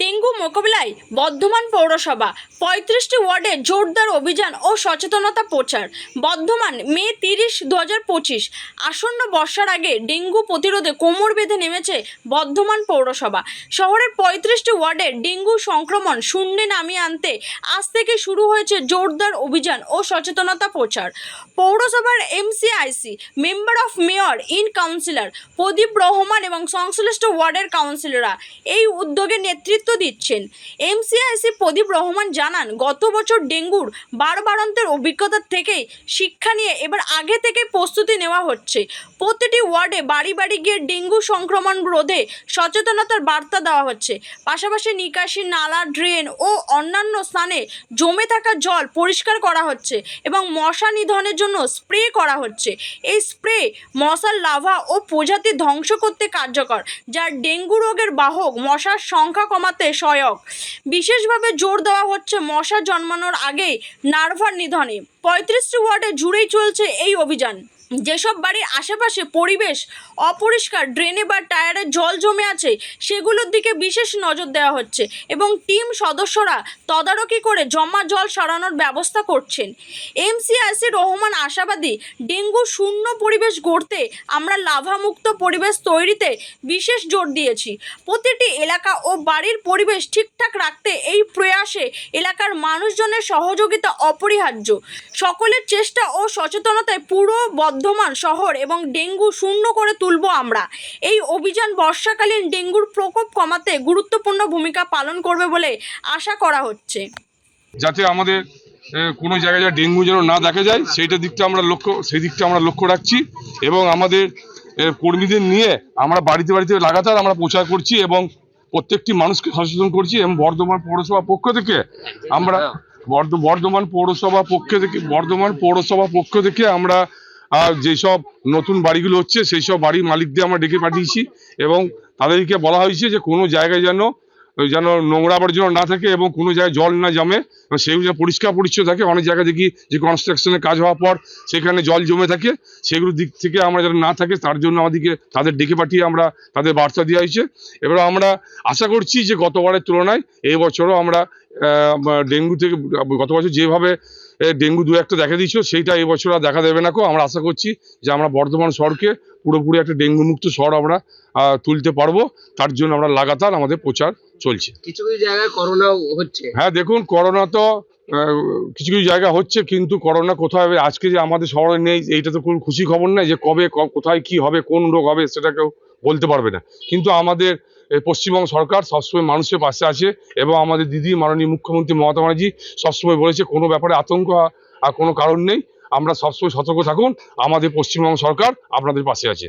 Dengue মোকাবিলায় বর্ধমান পৌরসভা। পঁয়ত্রিশটি ওয়ার্ডে জোরদার অভিযান ও সচেতনতা প্রচার। বর্ধমান, মে তিরিশ দু হাজার পঁচিশ। আসন্ন বর্ষার আগে ডেঙ্গু প্রতিরোধে কোমর বেঁধে নেমেছে বর্ধমান পৌরসভা। শহরের পঁয়ত্রিশটি ওয়ার্ডে ডেঙ্গু সংক্রমণ শূন্যে নামিয়ে আনতে আজ থেকে শুরু হয়েছে জোরদার অভিযান ও সচেতনতা প্রচার। পৌরসভার MCIC, member of mayor, in councillor, Pradip Rahman এবং সংশ্লিষ্ট ওয়ার্ডের কাউন্সিলররা এই উদ্যোগে নেতৃত্ব দিচ্ছেন। এমসিআইসি প্রদীপ রহমান জানান, গত বছর ডেঙ্গুর বারবারন্তের অভিজ্ঞতার থেকেই শিক্ষা নিয়ে এবার আগে থেকে প্রস্তুতি নেওয়া হচ্ছে। প্রতিটি ওয়ার্ডে বাড়ি বাড়ি গিয়ে ডেঙ্গু সংক্রমণ রোধে সচেতনতার বার্তা দেওয়া হচ্ছে। পাশাপাশি নিকাশি, নালা, ড্রেন ও অন্যান্য স্থানে জমে থাকা জল পরিষ্কার করা হচ্ছে এবং মশা নিধনের জন্য স্প্রে করা হচ্ছে। এই স্প্রে মশার লাভা ও প্রজাতি ধ্বংস করতে কার্যকর, যা ডেঙ্গু রোগের বাহক মশার সংখ্যা কমাতে সহায়ক। বিশেষভাবে জোর দেওয়া হচ্ছে মশা জন্মানোর আগেই নার্ভার নিধনে। পঁয়ত্রিশটি ওয়ার্ডে জুড়েই চলছে এই অভিযান। যেসব বাড়ির আশেপাশে পরিবেশ অপরিষ্কার, ড্রেনে বা টায়ারে জল জমে আছে, সেগুলোর দিকে বিশেষ নজর দেওয়া হচ্ছে এবং টিম সদস্যরা তদারকি করে জমা জল সরানোর ব্যবস্থা করছেন। এমসিআইসি রহমান আশাবাদী, ডেঙ্গু শূন্য পরিবেশ গড়তে আমরা লাভামুক্ত পরিবেশ তৈরিতে বিশেষ জোর দিয়েছি। প্রতিটি এলাকা ও বাড়ির পরিবেশ ঠিকঠাক রাখতে এই প্রয়াসে এলাকার মানুষজনের সহযোগিতা অপরিহার্য। সকলের চেষ্টা ও সচেতনতায় পুরো বর্ধমান শহর এবং ডেঙ্গু শূন্য করে তুলব আমরা। এই অভিযান বর্ষাকালীন ডেঙ্গুর প্রকোপ কমাতে গুরুত্বপূর্ণ ভূমিকা পালন করবে বলে আশা করা হচ্ছে। যাতে আমাদের কোনো জায়গায় যা ডেঙ্গু যেন না দেখা যায়, সেইটা দিকটা আমরা লক্ষ্য, সেই দিকটা আমরা লক্ষ্য রাখছি এবং আমাদের কর্মীদের নিয়ে আমরা বাড়িতে বাড়িতে লাগাতার আমরা প্রচার করছি এবং প্রত্যেকটি মানুষকে সচেতন করছি এবং বর্ধমান পৌরসভা পক্ষ থেকে আমরা, বর্ধ- বর্ধমান পৌরসভা পক্ষ থেকে, বর্ধমান পৌরসভা পক্ষ থেকে আমরা আহ, যেসব নতুন বাড়িগুলো হচ্ছে সেই সব বাড়ির মালিকদের আমরা ডেকে পাঠিয়েছি এবং তাদেরকে বলা হয়েছে যে কোনো জায়গায় যেন যেন নোংরা আবর্জনা না থাকে এবং কোনো জায়গায় জল না জমে সেগুলো যেন পরিষ্কার পরিচ্ছন্ন থাকে। অনেক জায়গায় দেখি যে কনস্ট্রাকশনের কাজ হওয়ার পর সেখানে জল জমে থাকে সেগুলোর দিক থেকে আমরা যেন না থাকে তার জন্য আমাদেরকে তাদের ডেকে পাঠিয়ে আমরা তাদের বার্তা দেওয়া হয়েছে। এবার আমরা আশা করছি যে গতবারের তুলনায় এই বছরও আমরা ডেঙ্গু থেকে গত বছর যেভাবে ডেঙ্গু দু একটা দেখা দিয়েছিল সেইটা এই বছর আর দেখা দেবে না কো। আমরা আশা করছি যে আমরা বর্ধমান শহরকে পুরোপুরি একটা ডেঙ্গু মুক্ত শহর আমরা তুলতে পারব। তার জন্য আমরা লাগাতার আমাদের প্রচার চলছে। কিছু কিছু জায়গায় করোনাও হচ্ছে। হ্যাঁ দেখুন করোনা তো কিছু কিছু জায়গা হচ্ছে কিন্তু করোনা কোথায় হবে? আজকে যে আমাদের শহরে নেই এইটা তো কোনো খুশি খবর নয় যে কবে কোথায় কি হবে কোন রোগ হবে সেটা কেউ বলতে পারবে না। কিন্তু আমাদের পশ্চিমবঙ্গ সরকার সবসময় মানুষের পাশে আছে এবং আমাদের দিদি মাননীয় মুখ্যমন্ত্রী মমতা ব্যানার্জি সবসময় বলেছে, কোনো ব্যাপারে আতঙ্ক আর কোনো কারণ নেই। আমরা সবসময় সতর্ক থাকুন। আমাদের পশ্চিমবঙ্গ সরকার আপনাদের পাশে আছে।